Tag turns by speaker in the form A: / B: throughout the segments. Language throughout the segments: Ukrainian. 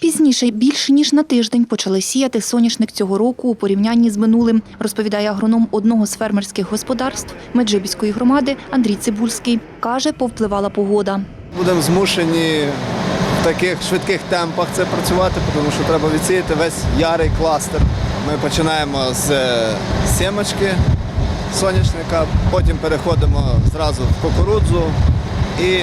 A: Пізніше, більше ніж на тиждень, почали сіяти соняшник цього року у порівнянні з минулим, розповідає агроном одного з фермерських господарств Меджибіської громади Андрій Цибульський. Каже, повпливала погода.
B: Будемо змушені в таких швидких темпах це працювати, тому що треба відсіяти весь ярий кластер. Ми починаємо з е, сімочки соняшника, потім переходимо зразу в кукурудзу і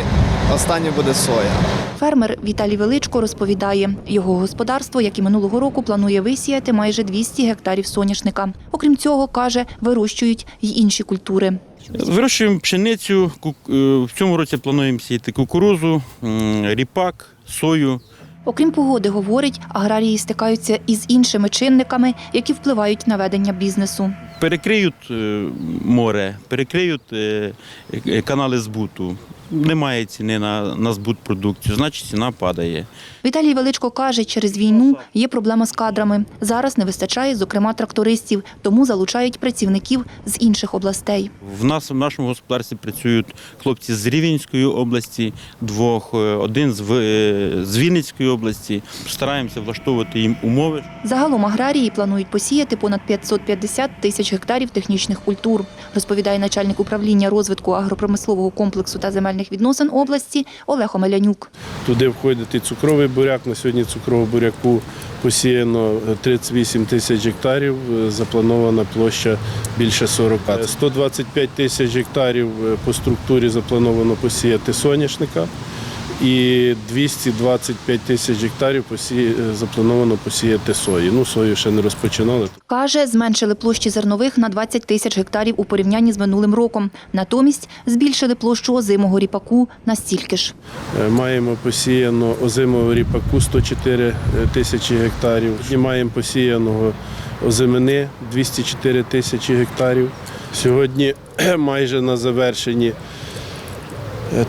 B: останнє буде соя.
A: Фермер Віталій Величко розповідає, його господарство, як і минулого року, планує висіяти майже 200 гектарів соняшника. Окрім цього, каже, вирощують й інші культури.
C: Вирощуємо пшеницю. е, В цьому році плануємо сіяти кукурузу, ріпак, сою.
A: Окрім погоди, говорить, аграрії стикаються із іншими чинниками, які впливають на ведення бізнесу.
C: Перекриють е, море, перекриють е, канали збуту. Немає ціни на, на збут продукцію, значить ціна падає.
A: Віталій Величко каже, через війну є проблема з кадрами. Зараз не вистачає, зокрема, трактористів, тому залучають працівників з інших областей.
C: В нас в нашому господарстві працюють хлопці з Рівненської області, двох, е, один з, е, з Вінницької області. Стараємося влаштовувати їм умови,
A: Загалом аграрії планують посіяти понад 550 тисяч гектарів технічних культур, розповідає начальник управління розвитку агропромислового комплексу та земельних відносин області Олег Омелянюк.
D: Туди входить і цукровий буряк. На сьогодні цукрового буряку посіяно 38 тисяч гектарів. е, Запланована площа більше 40. 125 тисяч гектарів е, по структурі заплановано посіяти соняшника. І 225 тисяч гектарів посі... е, заплановано посіяти сої. Ну, сою ще не розпочинали.
A: Каже, зменшили площі зернових на 20 тисяч гектарів у порівнянні з минулим роком. Натомість збільшили площу озимого ріпаку на стільки ж.
D: Е, Маємо посіяно озимого ріпаку 104 тисячі гектарів. І маємо посіяного озимини 204 тисячі гектарів. Сьогодні майже на завершенні е,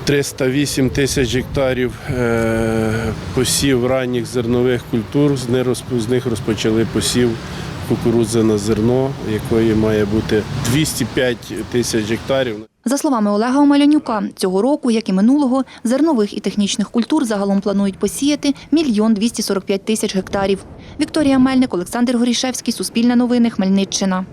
D: 308 тисяч гектарів е, посів ранніх зернових культур. З них розпочали посів кукурудзи на зерно, якої має бути 205 тисяч гектарів.
A: За словами Олега Омелянюка, цього року, як і минулого, зернових і технічних культур загалом планують посіяти мільйон 245 тисяч гектарів. Вікторія Мельник, Олександр Горішевський, Суспільне новини, Хмельниччина.